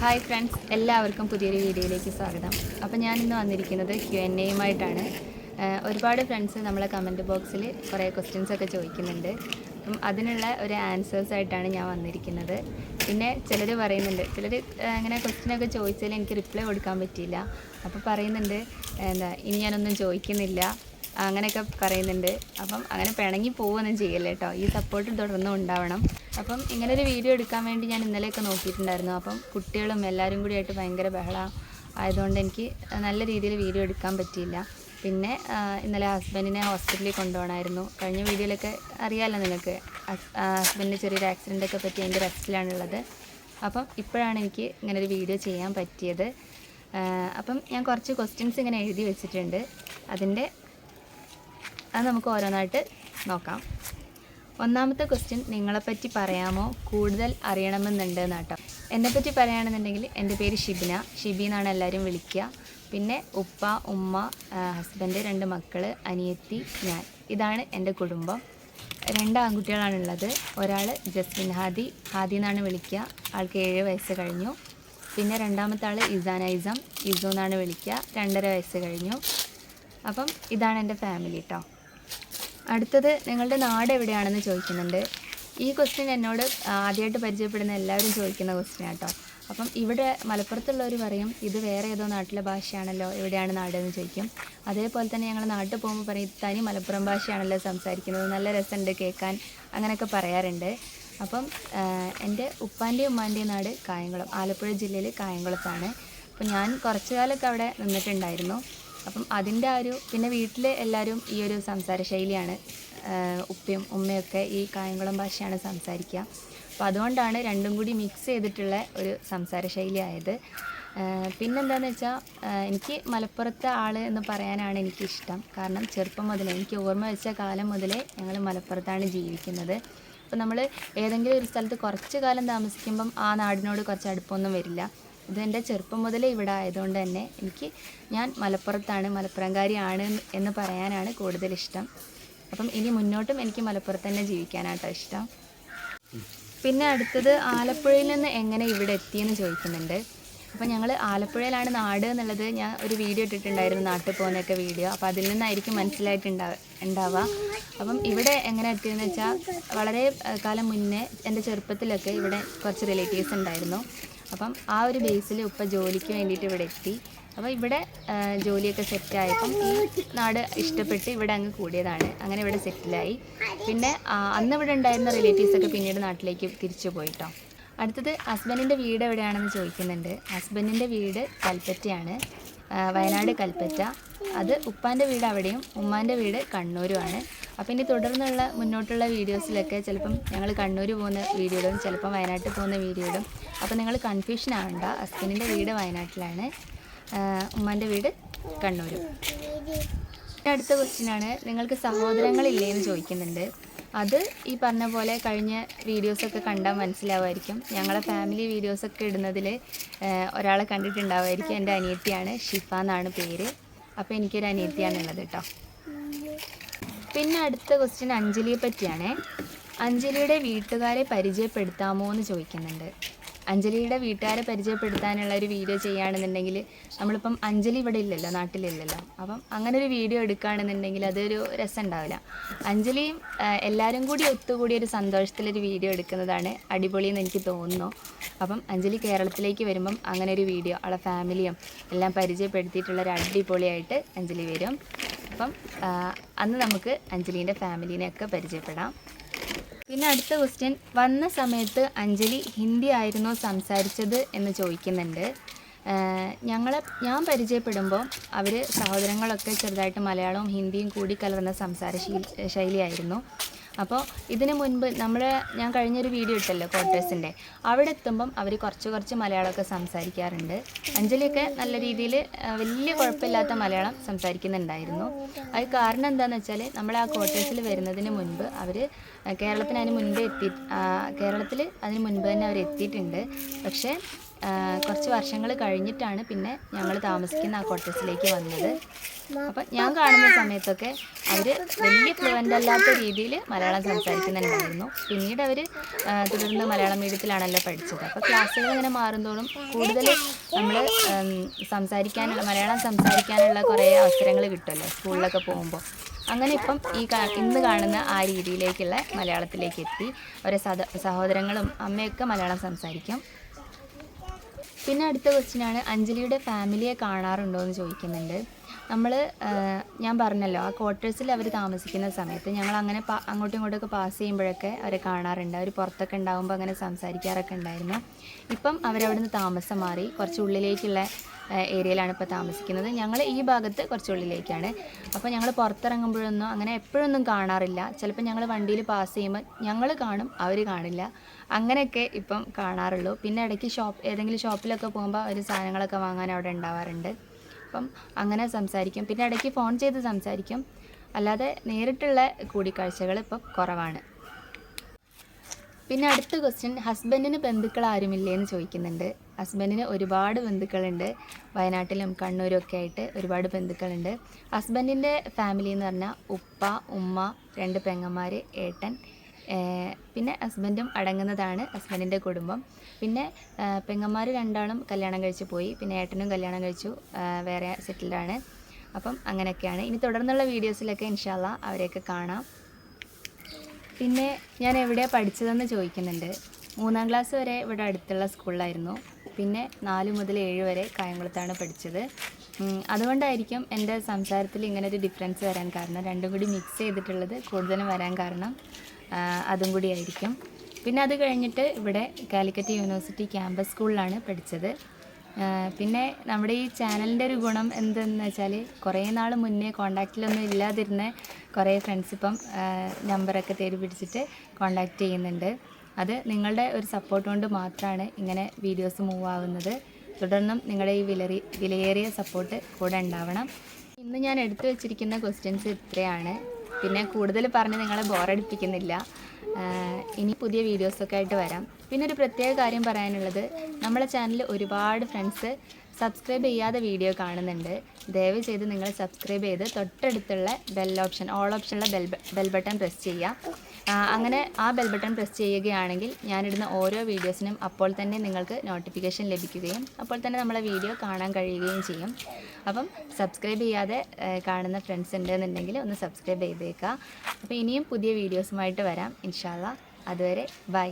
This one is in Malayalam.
ഹായ് ഫ്രണ്ട്സ് എല്ലാവർക്കും പുതിയൊരു വീഡിയോയിലേക്ക് സ്വാഗതം. അപ്പോൾ ഞാൻ ഇന്ന് വന്നിരിക്കുന്നത് ക്യു എൻ എയുമായിട്ടാണ് ഒരുപാട് ഫ്രണ്ട്സ് നമ്മളെ കമന്റ് ബോക്സിൽ കുറേ ക്വസ്റ്റ്യൻസ് ഒക്കെ ചോദിക്കുന്നുണ്ട്. അപ്പം അതിനുള്ള ഒരു ആൻസേഴ്സ് ആയിട്ടാണ് ഞാൻ വന്നിരിക്കുന്നത്. പിന്നെ ചിലർ പറയുന്നുണ്ട് ചിലർ അങ്ങനെ ക്വസ്റ്റ്യനൊക്കെ ചോദിച്ചാൽ എനിക്ക് റിപ്ലൈ കൊടുക്കാൻ പറ്റിയില്ല. അപ്പോൾ പറയുന്നുണ്ട് എന്താ ഇനി ഞാനൊന്നും ചോദിക്കുന്നില്ല. അങ്ങനെയൊക്കെ പറയുന്നുണ്ട്. അപ്പം അങ്ങനെ പിണങ്ങി പോവുകയൊന്നും ചെയ്യല്ലേ കേട്ടോ. ഈ സപ്പോർട്ട് തുടർന്നും ഉണ്ടാവണം. അപ്പം ഇങ്ങനൊരു വീഡിയോ എടുക്കാൻ വേണ്ടി ഞാൻ ഇന്നലെയൊക്കെ നോക്കിയിട്ടുണ്ടായിരുന്നു. അപ്പം കുട്ടികളും എല്ലാവരും കൂടി ആയിട്ട് ഭയങ്കര ബഹളം ആയതുകൊണ്ട് എനിക്ക് നല്ല രീതിയിൽ വീഡിയോ എടുക്കാൻ പറ്റിയില്ല. പിന്നെ ഇന്നലെ ഹസ്ബൻഡിനെ ഹോസ്പിറ്റലിൽ കൊണ്ടുപോകണമായിരുന്നു. കഴിഞ്ഞ വീഡിയോയിലൊക്കെ അറിയാമല്ലോ നിങ്ങൾക്ക്. ഹസ്ബൻഡിന് ചെറിയൊരു ആക്സിഡന്റ് ഒക്കെ പറ്റി അതിന്റെ റെസ്റ്റിലാണുള്ളത് അപ്പം ഇപ്പോഴാണ് എനിക്ക് ഇങ്ങനൊരു വീഡിയോ ചെയ്യാൻ പറ്റിയത്. അപ്പം ഞാൻ കുറച്ച് ക്വസ്റ്റ്യൻസ് ഇങ്ങനെ എഴുതി വെച്ചിട്ടുണ്ട്. അതിന്റെ അത് നമുക്ക് ഓരോന്നായിട്ട് നോക്കാം. ഒന്നാമത്തെ ക്വസ്റ്റ്യൻ നിങ്ങളെപ്പറ്റി പറയാമോ? കൂടുതൽ അറിയണമെന്നുണ്ട് എന്നാട്ടോ എന്നെപ്പറ്റി പറയുകയാണെന്നുണ്ടെങ്കിൽ എന്റെ പേര് ഷിബിന. ഷിബി എന്നാണ് എല്ലാവരും വിളിക്കുക. പിന്നെ ഉപ്പ ഉമ്മ ഹസ്ബൻഡ് രണ്ട് മക്കൾ അനിയത്തി ഞാൻ. ഇതാണ് എന്റെ കുടുംബം. രണ്ട് ആൺകുട്ടികളാണുള്ളത്. ഒരാൾ ജസ്മിൻ ഹാദി. ഹാദി എന്നാണ് വിളിക്കുക. ആൾക്ക് ഏഴ് വയസ്സ് കഴിഞ്ഞു. പിന്നെ രണ്ടാമത്തെ ആൾ ഇസാൻ ഐസം ഇസു എന്നാണ് വിളിക്കുക. രണ്ടര വയസ്സ് കഴിഞ്ഞു. അപ്പം ഇതാണ് എന്റെ ഫാമിലി കേട്ടോ അടുത്തത് നിങ്ങളുടെ നാട് എവിടെയാണെന്ന് ചോദിക്കുന്നുണ്ട്. ഈ ക്വസ്റ്റ്യൻ എന്നോട് ആദ്യമായിട്ട് പരിചയപ്പെടുന്ന എല്ലാവരും ചോദിക്കുന്ന ക്വസ്റ്റ്യൻ ആട്ടോ അപ്പം ഇവിടെ മലപ്പുറത്തുള്ളവർ പറയും ഇത് വേറെ ഏതോ നാട്ടിലെ ഭാഷയാണല്ലോ എവിടെയാണ് നാട് എന്ന് ചോദിക്കും. അതേപോലെ തന്നെ ഞങ്ങൾ നാട്ടിൽ പോകുമ്പോൾ പറയും "ഇത് തനി മലപ്പുറം ഭാഷയാണല്ലോ സംസാരിക്കുന്നത് നല്ല രസമുണ്ട് കേൾക്കാൻ അങ്ങനെയൊക്കെ പറയാറുണ്ട്. അപ്പം എന്റെ ഉപ്പാന്റെയും ഉമ്മാന്റെയും നാട് കായംകുളം ആലപ്പുഴ ജില്ലയിൽ കായംകുളത്താണ്. അപ്പം ഞാൻ കുറച്ചു കാലമൊക്കെ അവിടെ നിന്നിട്ടുണ്ടായിരുന്നു. അപ്പം അതിന്റെ ആ ഒരു പിന്നെ വീട്ടിൽ എല്ലാവരും ഈ ഒരു സംസാര ശൈലിയാണ് ഉപ്പയും ഉമ്മയൊക്കെ ഈ കായംകുളം ഭാഷയാണ് സംസാരിക്കുക. അപ്പോൾ അതുകൊണ്ടാണ് രണ്ടും കൂടി മിക്സ് ചെയ്തിട്ടുള്ള ഒരു സംസാര ശൈലി ആയത്. പിന്നെന്താണെന്ന് വെച്ചാൽ എനിക്ക് മലപ്പുറത്തെ ആൾ എന്ന് പറയാനാണ് എനിക്കിഷ്ടം. കാരണം ചെറുപ്പം മുതലേ എനിക്ക് ഓർമ്മ വെച്ച കാലം മുതലേ ഞങ്ങൾ മലപ്പുറത്താണ് ജീവിക്കുന്നത്. അപ്പോൾ നമ്മൾ ഏതെങ്കിലും ഒരു സ്ഥലത്ത് കുറച്ച് കാലം താമസിക്കുമ്പം ആ നാടിനോട് കുറച്ച് അടുപ്പമൊന്നും വരില്ല. ഇത് എന്റെ ചെറുപ്പം മുതലേ ഇവിടെ ആയതുകൊണ്ട് തന്നെ എനിക്ക് ഞാൻ മലപ്പുറത്താണ് മലപ്പുറംകാരിയാണ് എന്ന് പറയാനാണ് കൂടുതൽ ഇഷ്ടം അപ്പം ഇനി മുന്നോട്ടും എനിക്ക് മലപ്പുറത്ത് തന്നെ ജീവിക്കാനാട്ടോ ഇഷ്ടം. പിന്നെ അടുത്തത് ആലപ്പുഴയിൽ നിന്ന് എങ്ങനെ ഇവിടെ എത്തിയെന്ന് ചോദിക്കുന്നുണ്ട്. അപ്പം ഞങ്ങൾ ആലപ്പുഴയിലാണ് നാട് എന്നുള്ളത് ഞാൻ ഒരു വീഡിയോ ഇട്ടിട്ടുണ്ടായിരുന്നു നാട്ടിൽ പോകുന്നൊക്കെ വീഡിയോ. അപ്പോൾ അതിൽ നിന്നായിരിക്കും മനസ്സിലായിട്ടുണ്ടാവുക ഉണ്ടാവുക. അപ്പം ഇവിടെ എങ്ങനെ എത്തിയെന്ന് വെച്ചാൽ വളരെ കാലം മുന്നേ എന്റെ ചെറുപ്പത്തിലൊക്കെ ഇവിടെ കുറച്ച് റിലേറ്റീവ്സ് ഉണ്ടായിരുന്നു. അപ്പം ആ ഒരു ബേസിൽ ഉപ്പ ജോലിക്ക് വേണ്ടിയിട്ട് ഇവിടെ എത്തി. അപ്പോൾ ഇവിടെ ജോലിയൊക്കെ സെറ്റായപ്പം ഈ നാട് ഇഷ്ടപ്പെട്ട് ഇവിടെ അങ്ങ് കൂടിയതാണ്. അങ്ങനെ ഇവിടെ സെറ്റിലായി. പിന്നെ അന്ന് ഇവിടെ ഉണ്ടായിരുന്ന റിലേറ്റീവ്സൊക്കെ പിന്നീട് നാട്ടിലേക്ക് തിരിച്ചു പോയിട്ടോ. അടുത്തത് ഹസ്ബൻഡിന്റെ വീട് എവിടെയാണെന്ന് ചോദിക്കുന്നുണ്ട്. ഹസ്ബൻഡിന്റെ വീട് കൽപ്പറ്റയാണ്. വയനാട് കൽപ്പറ്റ. അത് ഉപ്പാന്റെ വീട് അവിടെയും ഉമ്മാന്റെ വീട് കണ്ണൂരുമാണ്. അപ്പം ഇനി തുടർന്നുള്ള മുന്നോട്ടുള്ള വീഡിയോസിലൊക്കെ ചിലപ്പം ഞങ്ങൾ കണ്ണൂർ പോകുന്ന വീഡിയോ ഇടും ചിലപ്പം വയനാട്ടിൽ പോകുന്ന വീഡിയോ ഇടും അപ്പം നിങ്ങൾ കൺഫ്യൂഷൻ ആവണ്ട. ഹസ്ബൻഡിന്റെ വീട് വയനാട്ടിലാണ്. ഉമ്മാന്റെ വീട് കണ്ണൂരും. അടുത്ത ക്വസ്റ്റ്യനാണ് നിങ്ങൾക്ക് സഹോദരങ്ങളില്ലേ എന്ന് ചോദിക്കുന്നുണ്ട്. അത് ഈ പറഞ്ഞ പോലെ കഴിഞ്ഞ വീഡിയോസൊക്കെ കണ്ടാൽ മനസ്സിലാവുമായിരിക്കും. ഞങ്ങളെ ഫാമിലി വീഡിയോസൊക്കെ ഇടുന്നതിൽ ഒരാളെ കണ്ടിട്ടുണ്ടാവുമായിരിക്കും എന്റെ അനിയത്തിയാണ്. ഷിഫ എന്നാണ് പേര്. അപ്പോൾ എനിക്കൊരു അനിയത്തിയാണുള്ളത് കേട്ടോ. പിന്നെ അടുത്ത ക്വസ്റ്റ്യൻ അഞ്ജലിയെ പറ്റിയാണേ. അഞ്ജലിയുടെ വീട്ടുകാരെ പരിചയപ്പെടുത്താമോ എന്ന് ചോദിക്കുന്നുണ്ട്. അഞ്ജലിയുടെ വീട്ടുകാരെ പരിചയപ്പെടുത്താനുള്ള ഒരു വീഡിയോ ചെയ്യുകയാണെന്നുണ്ടെങ്കിൽ നമ്മളിപ്പം അഞ്ജലി ഇവിടെ ഇല്ലല്ലോ നാട്ടിലില്ലല്ലോ. അപ്പം അങ്ങനെ ഒരു വീഡിയോ എടുക്കുകയാണെന്നുണ്ടെങ്കിൽ അതൊരു രസം ഉണ്ടാവില്ല. അഞ്ജലിയും എല്ലാവരും കൂടി ഒത്തുകൂടി ഒരു സന്തോഷത്തിലൊരു വീഡിയോ എടുക്കുന്നതാണ് അടിപൊളിയെന്ന് എനിക്ക് തോന്നുന്നു. അപ്പം അഞ്ജലി കേരളത്തിലേക്ക് വരുമ്പം അങ്ങനെ ഒരു വീഡിയോ അവളെ ഫാമിലിയും എല്ലാം പരിചയപ്പെടുത്തിയിട്ടുള്ള ഒരു അടിപൊളിയായിട്ട് അഞ്ജലി വരും. അപ്പം അന്ന് നമുക്ക് അഞ്ജലീന്റെ ഫാമിലീനെയൊക്കെ പരിചയപ്പെടാം. പിന്നെ അടുത്ത ക്വസ്റ്റ്യൻ വന്ന സമയത്ത് അഞ്ജലി ഹിന്ദി ആയിരുന്നോ സംസാരിച്ചത് എന്ന് ചോദിക്കുന്നുണ്ട്. ഞങ്ങളെ ഞാൻ പരിചയപ്പെടുമ്പോൾ അവർ സഹോദരങ്ങളൊക്കെ ചെറുതായിട്ട് മലയാളവും ഹിന്ദിയും കൂടി കലർന്ന സംസാര ശൈലിയായിരുന്നു. അപ്പോൾ ഇതിന് മുൻപ് നമ്മൾ ഞാൻ കഴിഞ്ഞൊരു വീഡിയോ ഇട്ടല്ലോ ക്വാർട്ടേഴ്സിന്റെ അവിടെ എത്തുമ്പം അവർ കുറച്ച് കുറച്ച് മലയാളമൊക്കെ സംസാരിക്കാറുണ്ട്. അഞ്ജലിയൊക്കെ നല്ല രീതിയിൽ വലിയ കുഴപ്പമില്ലാത്ത മലയാളം സംസാരിക്കുന്നുണ്ടായിരുന്നു. അത് കാരണം എന്താണെന്ന് വെച്ചാൽ നമ്മൾ ആ ക്വാർട്ടേഴ്സിൽ വരുന്നതിന് മുൻപ് അവർ കേരളത്തിന് അതിന് മുൻപ് എത്തി കേരളത്തിൽ അതിന് മുൻപ് തന്നെ അവർ എത്തിയിട്ടുണ്ട്. പക്ഷേ കുറച്ച് വർഷങ്ങൾ കഴിഞ്ഞിട്ടാണ് പിന്നെ ഞങ്ങൾ താമസിക്കുന്ന ആ കോട്ടേഴ്സിലേക്ക് വന്നത്. അപ്പം ഞാൻ കാണുന്ന സമയത്തൊക്കെ അവർ വലിയ ഫ്ലുവന്റ് അല്ലാത്ത രീതിയിൽ മലയാളം സംസാരിക്കുന്നുണ്ടായിരുന്നു. പിന്നീട് അവർ തുടർന്ന് മലയാളം മീഡിയത്തിലാണല്ലോ പഠിച്ചത്. അപ്പോൾ ക്ലാസ്സുകൾ ഇങ്ങനെ മാറുന്തോറും കൂടുതൽ നമ്മൾ സംസാരിക്കാനുള്ള മലയാളം സംസാരിക്കാനുള്ള കുറേ അവസരങ്ങൾ കിട്ടുമല്ലോ സ്കൂളിലൊക്കെ പോകുമ്പോൾ. അങ്ങനെ ഇപ്പം ഈ ഇന്ന് കാണുന്ന ആ രീതിയിലേക്കുള്ള മലയാളത്തിലേക്ക് എത്തി. ഓരോ സഹോദരങ്ങളും അമ്മയൊക്കെ മലയാളം സംസാരിക്കും. പിന്നെ അടുത്ത ക്വസ്റ്റ്യനാണ് അഞ്ജലിയുടെ ഫാമിലിയെ കാണാറുണ്ടോ എന്ന് ചോദിക്കുന്നുണ്ട്. നമ്മൾ ഞാൻ പറഞ്ഞല്ലോ ആ ക്വാർട്ടേഴ്സിൽ അവർ താമസിക്കുന്ന സമയത്ത് ഞങ്ങൾ അങ്ങനെ അങ്ങോട്ടും ഇങ്ങോട്ടൊക്കെ പാസ് ചെയ്യുമ്പോഴൊക്കെ അവരെ കാണാറുണ്ട്. അവർ പുറത്തൊക്കെ ഉണ്ടാകുമ്പോൾ അങ്ങനെ സംസാരിക്കാറൊക്കെ ഉണ്ടായിരുന്നു. ഇപ്പം അവരവിടുന്ന് താമസം മാറി കുറച്ച് ഉള്ളിലേക്കുള്ള ഏരിയയിലാണ് ഇപ്പോൾ താമസിക്കുന്നത്. ഞങ്ങൾ ഈ ഭാഗത്ത് കുറച്ചുള്ളിലേക്കാണ് അപ്പോൾ ഞങ്ങൾ പുറത്തിറങ്ങുമ്പോഴൊന്നും അങ്ങനെ എപ്പോഴൊന്നും കാണാറില്ല. ചിലപ്പോൾ ഞങ്ങൾ വണ്ടിയിൽ പാസ് ചെയ്യുമ്പോൾ ഞങ്ങൾ കാണും അവർ കാണില്ല. അങ്ങനെയൊക്കെ ഇപ്പം കാണാറുള്ളൂ. പിന്നെ ഇടയ്ക്ക് ഷോപ്പ് ഏതെങ്കിലും ഷോപ്പിലൊക്കെ പോകുമ്പോൾ അവർ സാധനങ്ങളൊക്കെ വാങ്ങാൻ അവിടെ ഉണ്ടാവാറുണ്ട്. അപ്പം അങ്ങനെ സംസാരിക്കും. പിന്നെ ഇടയ്ക്ക് ഫോൺ ചെയ്ത് സംസാരിക്കും. അല്ലാതെ നേരിട്ടുള്ള കൂടിക്കാഴ്ചകൾ ഇപ്പം കുറവാണ്. പിന്നെ അടുത്ത ക്വസ്റ്റ്യൻ ഹസ്ബൻഡിന് ബന്ധുക്കൾ ആരുമില്ലേ എന്ന് ചോദിക്കുന്നുണ്ട്. ഹസ്ബൻഡിന് ഒരുപാട് ബന്ധുക്കളുണ്ട്. വയനാട്ടിലും കണ്ണൂരും ഒക്കെ ആയിട്ട് ഒരുപാട് ബന്ധുക്കളുണ്ട്. ഹസ്ബൻഡിന്റെ ഫാമിലി എന്ന് പറഞ്ഞാൽ ഉപ്പ ഉമ്മ രണ്ട് പെങ്ങന്മാർ ഏട്ടൻ പിന്നെ ഹസ്ബൻഡും അടങ്ങുന്നതാണ് ഹസ്ബൻഡിന്റെ കുടുംബം. പിന്നെ പെങ്ങന്മാർ രണ്ടാളും കല്യാണം കഴിച്ച് പോയി. പിന്നെ ഏട്ടനും കല്യാണം കഴിച്ചു. വേറെ സെറ്റിൽഡാണ് അപ്പം അങ്ങനെയൊക്കെയാണ്. ഇനി തുടർന്നുള്ള വീഡിയോസിലൊക്കെ ഇൻഷാല്ല അവരെയൊക്കെ കാണാം. പിന്നെ ഞാൻ എവിടെയാണ് പഠിച്ചതെന്ന് ചോദിക്കുന്നുണ്ട്. മൂന്നാം ക്ലാസ് വരെ ഇവിടെ അടുത്തുള്ള സ്കൂളിലായിരുന്നു. പിന്നെ നാല് മുതൽ ഏഴ് വരെ കായംകുളത്താണ് പഠിച്ചത്. അതുകൊണ്ടായിരിക്കും എന്റെ സംസാരത്തിൽ ഇങ്ങനെ ഒരു ഡിഫറൻസ് വരാൻ കാരണം. രണ്ടും കൂടി മിക്സ് ചെയ്തിട്ടുള്ളത് കൂടുതലും വരാൻ കാരണം അതും കൂടി ആയിരിക്കും. പിന്നെ അത് കഴിഞ്ഞിട്ട് ഇവിടെ കാലിക്കറ്റ് യൂണിവേഴ്സിറ്റി ക്യാമ്പസ് സ്കൂളിലാണ് പഠിച്ചത്. പിന്നെ നമ്മുടെ ഈ ചാനലിന്റെ ഒരു ഗുണം എന്തെന്ന് വെച്ചാൽ കുറേ നാൾ മുന്നേ കോണ്ടാക്റ്റിലൊന്നും ഇല്ലാതിരുന്ന കുറേ ഫ്രണ്ട്സ് ഇപ്പം നമ്പറൊക്കെ തേടി പിടിച്ചിട്ട് കോണ്ടാക്റ്റ് ചെയ്യുന്നുണ്ട്. അത് നിങ്ങളുടെ ഒരു സപ്പോർട്ട് കൊണ്ട് മാത്രമാണ് ഇങ്ങനെ വീഡിയോസ് മൂവ് ആവുന്നത്. തുടർന്നും നിങ്ങളുടെ ഈ വിലറി വിലയേറിയ സപ്പോർട്ട് കൂടെ ഉണ്ടാവണം. ഇന്ന് ഞാൻ എടുത്തു വെച്ചിരിക്കുന്ന ക്വസ്റ്റ്യൻസ് ഇത്രയാണ്. പിന്നെ കൂടുതൽ പറഞ്ഞ് നിങ്ങളെ ബോറടിപ്പിക്കുന്നില്ല ഇനി പുതിയ വീഡിയോസൊക്കെ ആയിട്ട് വരാം. പിന്നെ ഒരു പ്രത്യേക കാര്യം പറയാനുള്ളത്. നമ്മളെ ചാനൽ ഒരുപാട് ഫ്രണ്ട്സ് സബ്സ്ക്രൈബ് ചെയ്യാതെ വീഡിയോ കാണുന്നുണ്ട്. ദയവ് ചെയ്ത് നിങ്ങൾ സബ്സ്ക്രൈബ് ചെയ്ത് തൊട്ടടുത്തുള്ള ബെൽ ഓപ്ഷൻ ഓൾ ഓപ്ഷനുള്ള ബെൽ ബെൽ ബട്ടൺ പ്രസ് ചെയ്യുക അങ്ങനെ ആ ബെൽ ബട്ടൺ പ്രസ് ചെയ്യുകയാണെങ്കിൽ ഞാനിടുന്ന ഓരോ വീഡിയോസിനും അപ്പോൾ തന്നെ നിങ്ങൾക്ക് നോട്ടിഫിക്കേഷൻ ലഭിക്കുകയും അപ്പോൾ തന്നെ നമ്മളെ വീഡിയോ കാണാൻ കഴിയുകയും ചെയ്യും. അപ്പം സബ്സ്ക്രൈബ് ചെയ്യാതെ കാണുന്ന ഫ്രണ്ട്സ് ഉണ്ടെന്നുണ്ടെങ്കിൽ ഒന്ന് സബ്സ്ക്രൈബ് ചെയ്തേക്കുക അപ്പോൾ ഇനിയും പുതിയ വീഡിയോസുമായിട്ട് വരാം. ഇൻഷാല്ല അതുവരെ ബൈ